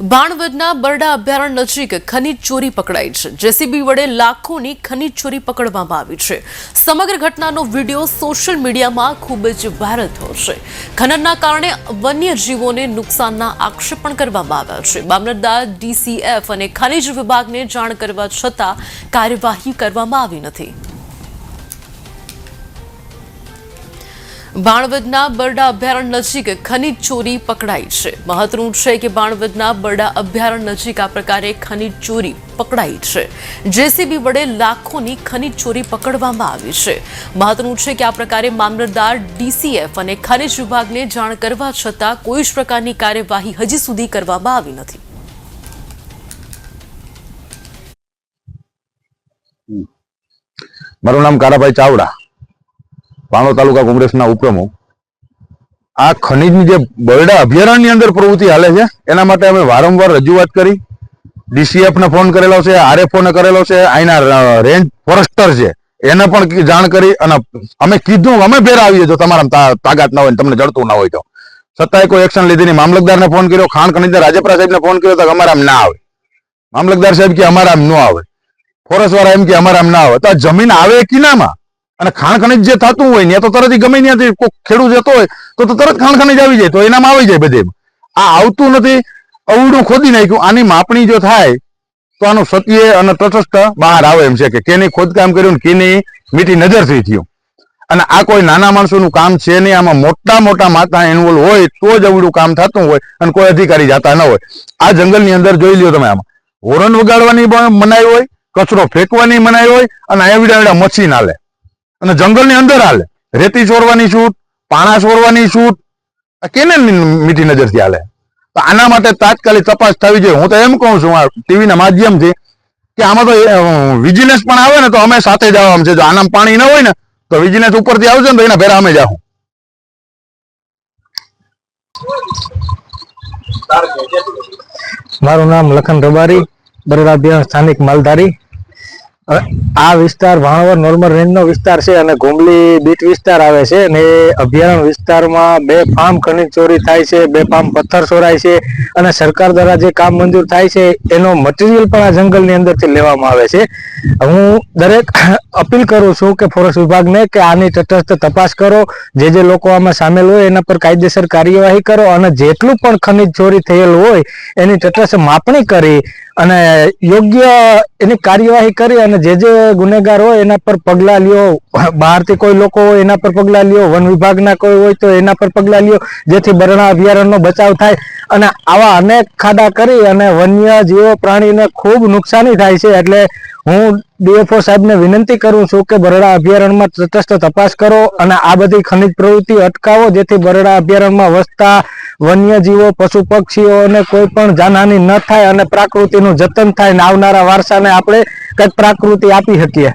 બાણવદના બરડા અભયારણ્ય નજીક ખનીજ ચોરી પકડાઈ છે. જેસીબી વડે લાખોની ખનીજ ચોરી પકડવામાં આવી છે. સમગ્ર ઘટનાનો વીડિયો સોશિયલ મીડિયામાં ખૂબ જ વાયરલ થયો છે. ખનનના કારણે વન્યજીવોને નુકસાનના આક્ષેપ પણ કરવામાં આવ્યા છે. મામલતદાર ડીસીએફ અને ખનીજ વિભાગને જાણ કરવા છતાં કાર્યવાહી કરવામાં આવી નથી. બાણવદના બરડા અભયારણ્ય નજીક ખનીજ ચોરી પકડાઈ છે. મહત્વનું છે કે બાણવદના બરડા અભયારણ્ય નજીક આ પ્રકારે ખનીજ ચોરી પકડાઈ છે. જેસીબી વડે લાખોની ખનીજ ચોરી પકડવામાં આવી છે. મહત્વનું છે કે આ પ્રકારે મામલતદાર, ડીસીએફ અને ખનીજ વિભાગને જાણ કરવા છતાં કોઈ જ પ્રકારની કાર્યવાહી હજી સુધી કરવામાં આવી નથી. મારું નામ કારાભાઈ ચાવડા. પાણો તાલુકા કોંગ્રેસના ઉપપ્રમુખ. આ ખનીજની જે બરડા અભયારણ્યની અંદર પ્રવૃત્તિ હાલે છે, એના માટે અમે વારંવાર રજૂઆત કરી. ડીસીએફને ફોન કરેલો છે, આરએફઓને કરેલો છે અહીંના રેન્જ ફોરેસ્ટર છે, એને પણ જાણ કરી અને અમે કીધું, અમે ભેરા આવીએ જો તમારા તાકાત ના હોય તમને જડતું ના હોય તો. છતાંય કોઈ એક્શન લીધી નહીં. મામલતદારને ફોન કર્યો, ખાણ ખનીજદાર રાજપરા સાહેબને ફોન કર્યો તો અમારા આમ ના આવે. મામલતદાર સાહેબ કે અમારા આમ ન આવે. ફોરેસ્ટવાળા એમ કે અમારા આમ ના આવે. તો આ જમીન આવે કિનામાં અને ખાણ ખનીજ જે થતું હોય ને તો તરત ગમે ત્યાંથી કોઈ ખેડૂત જતો હોય, તો તરત ખાણ ખનીજ આવી જાય, તો એનામાં આવી જાય બધે આ આવતું નથી અવડું ખોદી નાખ્યું, આની માપણી જો થાય, તો આનું સત્ય અને તટસ્થ બહાર આવે એમ છે કે કેની ખોદકામ કર્યું કેની મીઠી નજરથી થયું. અને આ કોઈ નાના માણસોનું કામ છે નહીં, આમાં મોટા મોટા માતા ઇન્વોલ્વ હોય, તો જ અવડું કામ થતું હોય અને કોઈ અધિકારી જાતા ન હોય. આ જંગલની અંદર જોઈ લ્યો તમે આમાં. હોરન વગાડવાની પણ મનાઈ હોય, કચરો ફેંકવાની મનાઈ હોય અને એવડા એવડા ના હાલે. અને જંગલની અંદર હાલે. રેતી ચોરવાની છૂટ, પાણા ચોરવાની છૂટ કેને મીઠી નજરથી હાલે? તો આના માટે તાત્કાલિક તપાસ થવી જોઈએ. હું તો એમ કહું છું, આ ટીવીના માધ્યમથી કે આમાં તો વિજિલન્સ પણ આવે ને તો અમે સાથે જ આવવાનું છે. જો આનામાં પાણી ન હોય ને તો વિજિલન્સ ઉપરથી આવશે ને તો એના ભેરા અમે જાઉં મારું નામ લખન રબારી બરોડા સ્થાનિક માલધારી. આ વિસ્તાર ભાણવર નોર્મલ રેન્જનો વિસ્તાર છે અને ઘુમલી બીટ વિસ્તાર આવે છે અને અભયારણ્ય વિસ્તારમાં બે ફાર્મ ખનિજ ચોરી થાય છે, બે ફાર્મ પથ્થર ચોરાય છે અને સરકાર દ્વારા જે કામ મંજૂર થાય છે એનો મટીરિયલ પણ આ જંગલની અંદરથી લેવામાં આવે છે. હું દરેક અપીલ કરું છું કે ફોરેસ્ટ વિભાગને કે આની તટસ્થ તપાસ કરો, જે જે લોકો આમાં સામેલ હોય એના પર કાયદેસર કાર્યવાહી કરો અને જેટલું પણ ખનિજ ચોરી થયેલું હોય એની તટસ્થ માપણી કરી અને યોગ્ય એની કાર્યવાહી કરી અને જે જે ગુનેગાર હોય એના પર પગલા લ્યો. બહારથી કોઈ લોકો હોય એના પર પગલા લ્યો. વન વિભાગના કોઈ હોય તો એના પર પગલા લ્યો. જેથી બરણા અભયારણ્યનો બચાવ થાય અને આવા અનેક ખાડા કરી અને વન્ય જીવો પ્રાણીને ખૂબ નુકસાની થાય છે. એટલે હું ડીએફઓ સાહેબને વિનંતી કરું છું કે બરડા અભયારણ્યમાં તટસ્થ તપાસ કરો અને આ બધી ખનિજ પ્રવૃત્તિ અટકાવો, જેથી બરડા અભયારણ્યમાં વસતા વન્યજીવો પશુ પક્ષીઓને કોઈ પણ જાનહાની ન થાય અને પ્રાકૃતિનું જતન થાય. અને આવનારા વારસાને આપણે કંઈક પ્રાકૃતિ આપી શકીએ.